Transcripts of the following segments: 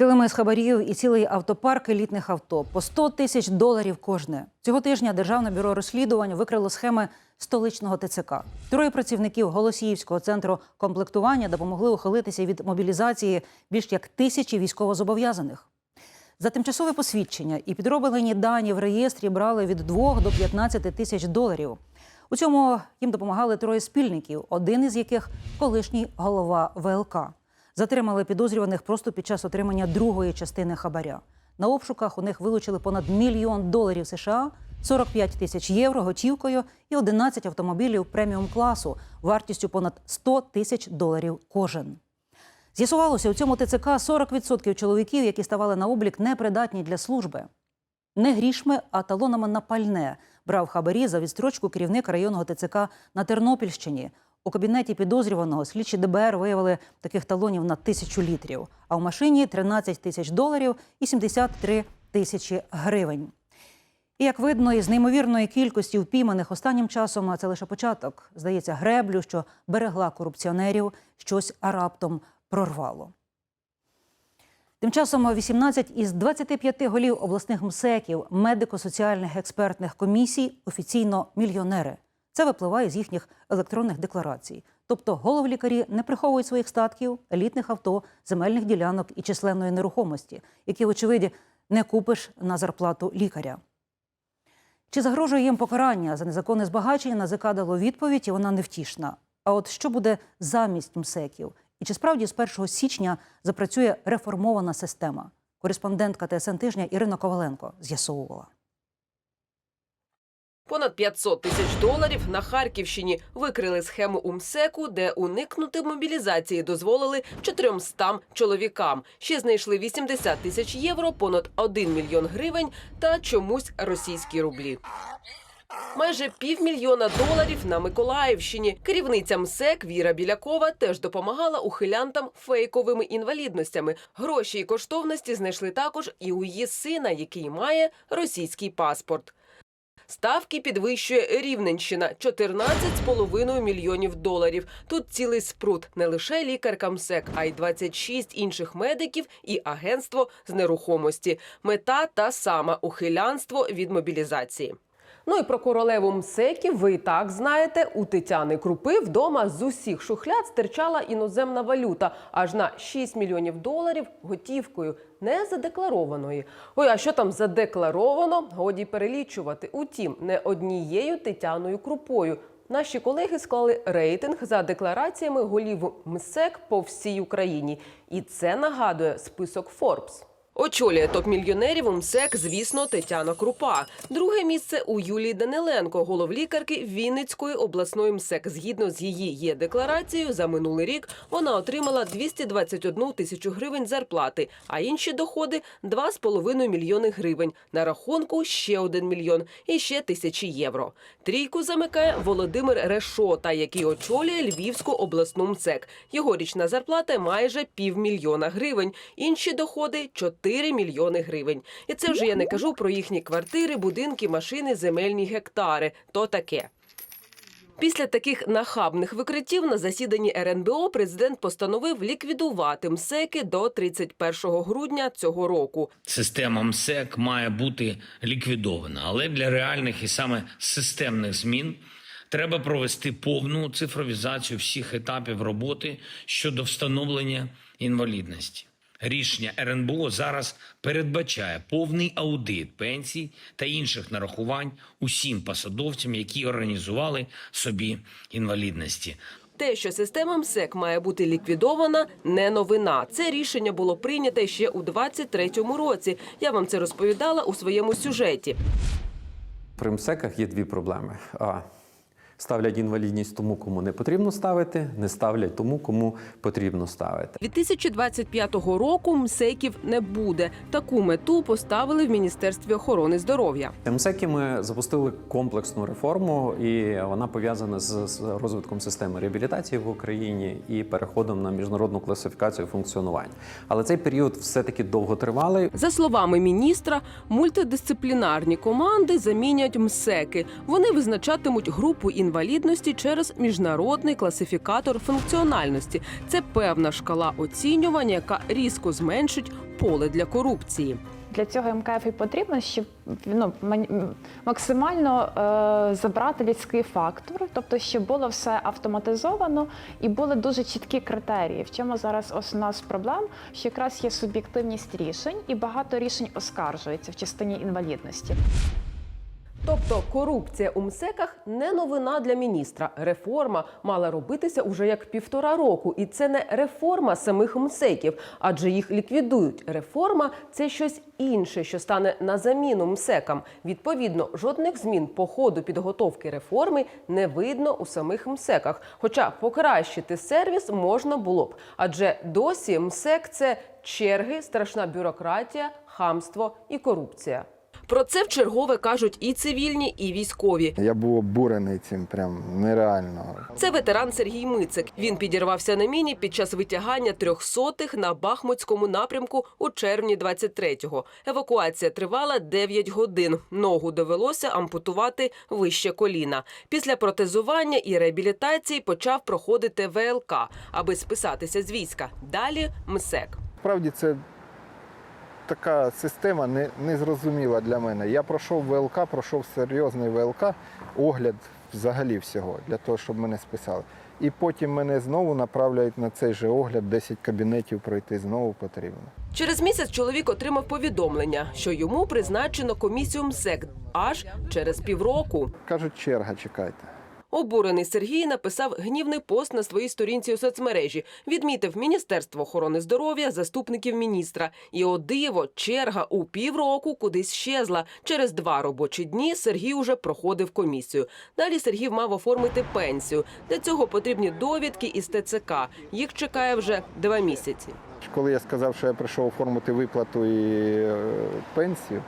Килими з хабарів і цілий автопарк елітних авто по 100 тисяч доларів кожне. Цього тижня Державне бюро розслідувань викрило схеми столичного ТЦК. Троє працівників Голосіївського центру комплектування допомогли ухилитися від мобілізації більш як тисячі військовозобов'язаних. За тимчасове посвідчення і підроблені дані в реєстрі брали від 2 до 15 тисяч доларів. У цьому їм допомагали троє спільників, один із яких колишній голова ВЛК. Затримали підозрюваних просто під час отримання другої частини хабаря. На обшуках у них вилучили понад мільйон доларів США, 45 тисяч євро готівкою і 11 автомобілів преміум класу вартістю понад 100 тисяч доларів кожен. З'ясувалося, у цьому ТЦК 40% чоловіків, які ставали на облік, непридатні для служби. Не грішми, а талонами на пальне брав хабарі за відстрочку керівник районного ТЦК на Тернопільщині. У кабінеті підозрюваного слідчі ДБР виявили таких талонів на тисячу літрів, а в машині 13 тисяч доларів і 73 тисячі гривень. І як видно, із неймовірної кількості впійманих останнім часом, а це лише початок, здається, греблю, що берегла корупціонерів, щось раптом прорвало. Тим часом 18 із 25 голів обласних МСЕКів, медико-соціальних експертних комісій офіційно мільйонери. Це випливає з їхніх електронних декларацій. Тобто головлікарі не приховують своїх статків, елітних авто, земельних ділянок і численної нерухомості, які, вочевидь, не купиш на зарплату лікаря. Чи загрожує їм покарання за незаконне збагачення? НАЗК дало відповідь, і вона невтішна. А от що буде замість МСЕКів? І чи справді з 1 січня запрацює реформована система? Кореспондентка ТСН тижня Ірина Коваленко з'ясовувала. Понад 500 тисяч доларів на Харківщині викрили схему УМСЕКу, де уникнути мобілізації дозволили 400 чоловікам. Ще знайшли 80 тисяч євро, понад 1 мільйон гривень та чомусь російські рублі. Майже півмільйона доларів на Миколаївщині. Керівниця МСЕК Віра Білякова теж допомагала ухилянтам фейковими інвалідностями. Гроші і коштовності знайшли також і у її сина, який має російський паспорт. Ставки підвищує Рівненщина 14,5 мільйонів доларів. Тут цілий спрут не лише лікар Камсек, а й 26 інших медиків і агентство з нерухомості. Мета та сама ухилянство від мобілізації. Ну і про королеву МСЕКів ви і так знаєте. У Тетяни Крупи вдома з усіх шухляд стирчала іноземна валюта аж на 6 мільйонів доларів готівкою, не задекларованої. Ой, а що там задекларовано? Годі перелічувати. Утім, не однією Тетяною Крупою. Наші колеги склали рейтинг за деклараціями голів МСЕК по всій Україні. І це нагадує список Forbes. Очолює топ-мільйонерів МСЕК, звісно, Тетяна Крупа. Друге місце у Юлії Даниленко, головлікарки Вінницької обласної МСЕК. Згідно з її є декларацією, за минулий рік вона отримала 221 тисячу гривень зарплати, а інші доходи 2,5 мільйони гривень. На рахунку ще 1 мільйон і ще тисячі євро. Трійку замикає Володимир Решота, який очолює Львівську обласну МСЕК. Його річна зарплата майже півмільйона гривень. Інші доходи 4 мільйони гривень. І це вже я не кажу про їхні квартири, будинки, машини, земельні гектари. То таке. Після таких нахабних викриттів на засіданні РНБО президент постановив ліквідувати МСЕКи до 31 грудня цього року. Система МСЕК має бути ліквідована, але для реальних і саме системних змін треба провести повну цифровізацію всіх етапів роботи щодо встановлення інвалідності. Рішення РНБО зараз передбачає повний аудит пенсій та інших нарахувань усім посадовцям, які організували собі інвалідності. Те, що система МСЕК має бути ліквідована, не новина. Це рішення було прийнято ще у 23-му році. Я вам це розповідала у своєму сюжеті. При МСЕКах є дві проблеми. А ставлять інвалідність тому, кому не потрібно ставити, не ставлять тому, кому потрібно ставити. 2025 року МСЕКів не буде. Таку мету поставили в Міністерстві охорони здоров'я. МСЕКи ми запустили комплексну реформу, і вона пов'язана з, розвитком системи реабілітації в Україні і переходом на міжнародну класифікацію функціонування. Але цей період все-таки довготривалий. За словами міністра, мультидисциплінарні команди замінять МСЕКи. Вони визначатимуть групу інвалідності через міжнародний класифікатор функціональності. Це певна шкала оцінювання, яка різко зменшить поле для корупції. Для цього МКФ і потрібно, щоб ну, максимально е, забрати людський фактор, тобто, щоб було все автоматизовано і були дуже чіткі критерії. В чому зараз основна з проблем, що якраз є суб'єктивність рішень, і багато рішень оскаржується в частині інвалідності. Тобто корупція у МСЕКах не новина для міністра. Реформа мала робитися уже як півтора року, і це не реформа самих МСЕКів, адже їх ліквідують. Реформа це щось інше, що стане на заміну МСЕКам. Відповідно, жодних змін по ходу підготовки реформи не видно у самих МСЕКах. Хоча покращити сервіс можна було б, адже досі МСЕК це черги, страшна бюрократія, хамство і корупція. Про це вчергове кажуть і цивільні, і військові. Я був обурений цим прям нереально. Це ветеран Сергій Мицик. Він підірвався на міні під час витягання трьохсотих на Бахмутському напрямку у червні 23-го. Евакуація тривала 9 годин. Ногу довелося ампутувати вище коліна. Після протезування і реабілітації почав проходити ВЛК, аби списатися з війська. Далі МСЕК. Справді це така система не, незрозуміла для мене. Я пройшов ВЛК, пройшов серйозний ВЛК, огляд взагалі всього, для того, щоб мене списали. І потім мене знову направляють на цей же огляд, 10 кабінетів пройти знову потрібно. Через місяць чоловік отримав повідомлення, що йому призначено комісію МСЕК аж через півроку. Кажуть, черга, чекайте. Обурений Сергій написав гнівний пост на своїй сторінці у соцмережі. Відмітив Міністерство охорони здоров'я, заступників міністра. І о диво, черга у півроку кудись щезла. Через два робочі дні Сергій уже проходив комісію. Далі Сергій мав оформити пенсію. Для цього потрібні довідки із ТЦК. Їх чекає вже два місяці. Коли я сказав, що я прийшов оформити виплату і е, пенсію,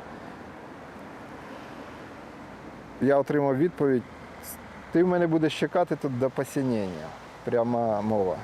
я отримав відповідь: ти в мене будеш чекати тут до посінення. Пряма мова.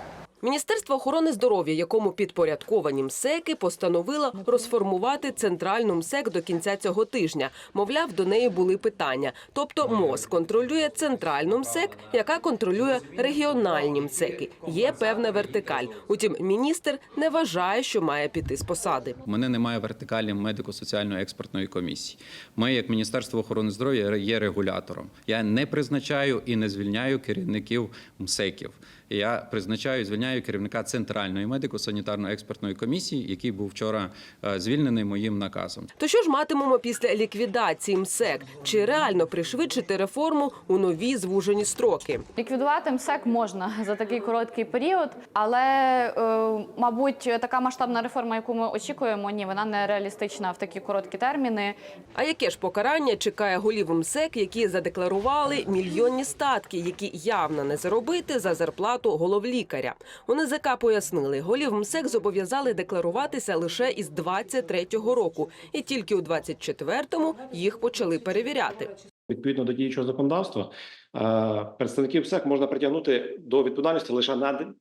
Міністерство охорони здоров'я, якому підпорядковані МСЕКи, постановило розформувати центральну МСЕК до кінця цього тижня. Мовляв, до неї були питання. Тобто МОЗ контролює центральну МСЕК, яка контролює регіональні МСЕКи. Є певна вертикаль. Утім, міністр не вважає, що має піти з посади. У мене немає вертикалі медико-соціальної експертної комісії. Ми, як Міністерство охорони здоров'я, є регулятором. Я не призначаю і не звільняю керівників МСЕКів. Я призначаю і звільняю керівника центральної медико-санітарної експертної комісії, який був вчора е, звільнений моїм наказом. То що ж матимемо після ліквідації МСЕК? Чи реально пришвидшити реформу у нові звужені строки? Ліквідувати МСЕК можна за такий короткий період, але е, мабуть, така масштабна реформа, яку ми очікуємо, ні, вона не реалістична в такі короткі терміни. А яке ж покарання чекає голів МСЕК, які задекларували мільйонні статки, які явно не заробити за зарплату головлікаря? У НЗК пояснили, голів МСЕК зобов'язали декларуватися лише із 23-го року, і тільки у 24-му їх почали перевіряти. Відповідно до діючого законодавства, е, представників СЕК можна притягнути до відповідальності лише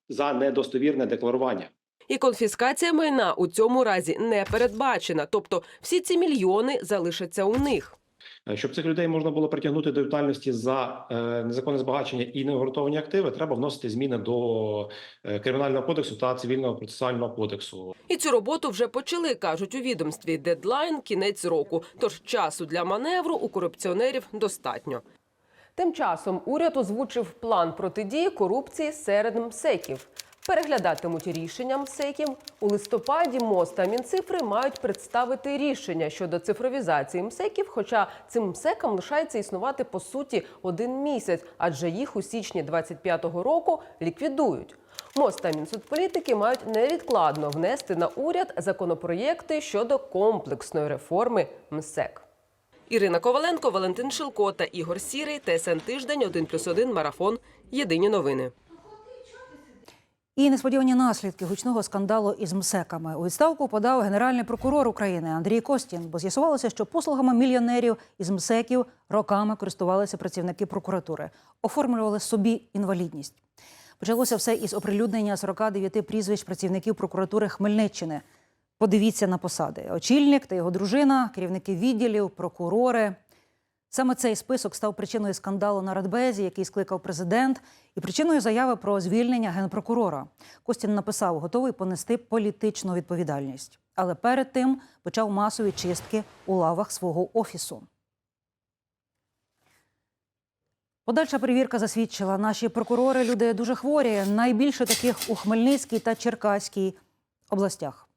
за недостовірне декларування. І конфіскація майна у цьому разі не передбачена, тобто всі ці мільйони залишаться у них. Е, Щоб цих людей можна було притягнути до відповідальності за е, незаконне збагачення і неоготовані активи, треба вносити зміни до е, кримінального кодексу та цивільного процесуального кодексу. І цю роботу вже почали, кажуть у відомстві. Дедлайн кінець року. Тож часу для маневру у корупціонерів достатньо. Тим часом уряд озвучив план протидії корупції серед МСЕКів. Переглядатимуть рішення МСЕКів. У листопаді МОЗ та Мінцифри мають представити рішення щодо цифровізації МСЕКів, хоча цим МСЕКам лишається існувати по суті один місяць, адже їх у січні 25-го року ліквідують. МОЗ та Мінсоцполітики мають невідкладно внести на уряд законопроєкти щодо комплексної реформи МСЕК. Ірина Коваленко, Валентин Шилко та Ігор Сірий. ТСН тиждень 1+,1 марафон. Єдині новини. І несподівані наслідки гучного скандалу із МСЕКами. У відставку подав генеральний прокурор України Андрій Костін, бо з'ясувалося, що послугами мільйонерів із МСЕКів роками користувалися працівники прокуратури, оформлювали собі інвалідність. Почалося все із оприлюднення 49 прізвищ працівників прокуратури Хмельниччини. Подивіться на посади: очільник та його дружина, керівники відділів, прокурори. Саме цей список став причиною скандалу на Радбезі, який скликав президент, і причиною заяви про звільнення генпрокурора. Костін написав, готовий понести політичну відповідальність. Але перед тим почав масові чистки у лавах свого офісу. Подальша перевірка засвідчила, наші прокурори люди дуже хворі. Найбільше таких у Хмельницькій та Черкаській областях.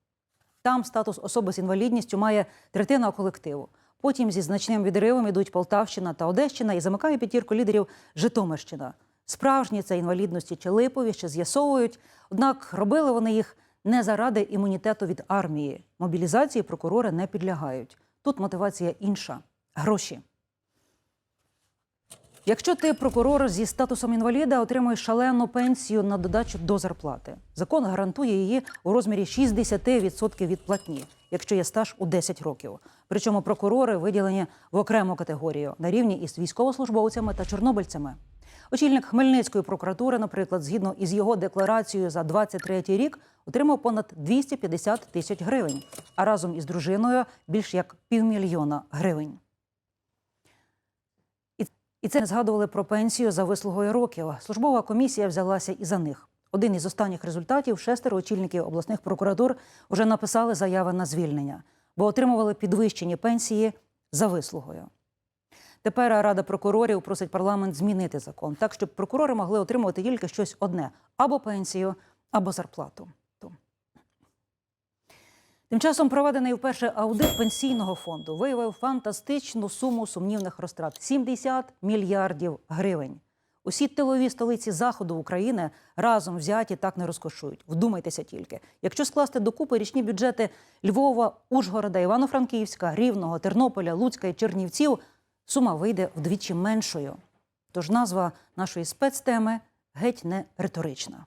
Там статус особи з інвалідністю має третина колективу. Потім зі значним відривом ідуть Полтавщина та Одещина і замикає п'ятірку лідерів Житомирщина. Справжні це інвалідності чи липові ще з'ясовують. Однак робили вони їх не заради імунітету від армії. Мобілізації прокурори не підлягають. Тут мотивація інша гроші. Якщо ти прокурор зі статусом інваліда, отримуєш шалену пенсію на додачу до зарплати. Закон гарантує її у розмірі 60% від платні, якщо є стаж у 10 років. Причому прокурори виділені в окрему категорію на рівні із військовослужбовцями та чорнобильцями. Очільник Хмельницької прокуратури, наприклад, згідно із його декларацією за 23 рік, отримав понад 250 тисяч гривень, а разом із дружиною більш як півмільйона гривень. І це не згадували про пенсію за вислугою років. Службова комісія взялася і за них. Один із останніх результатів шестеро очільників обласних прокуратур вже написали заяви на звільнення, бо отримували підвищені пенсії за вислугою. Тепер Рада прокурорів просить парламент змінити закон так, щоб прокурори могли отримувати тільки щось одне або пенсію, або зарплату. Тим часом проведений вперше аудит пенсійного фонду виявив фантастичну суму сумнівних розтрат 70 мільярдів гривень. Усі тилові столиці заходу України разом взяті так не розкошують. Вдумайтеся тільки. Якщо скласти докупи річні бюджети Львова, Ужгорода, Івано-Франківська, Рівного, Тернополя, Луцька і Чернівців, сума вийде вдвічі меншою. Тож назва нашої спецтеми геть не риторична.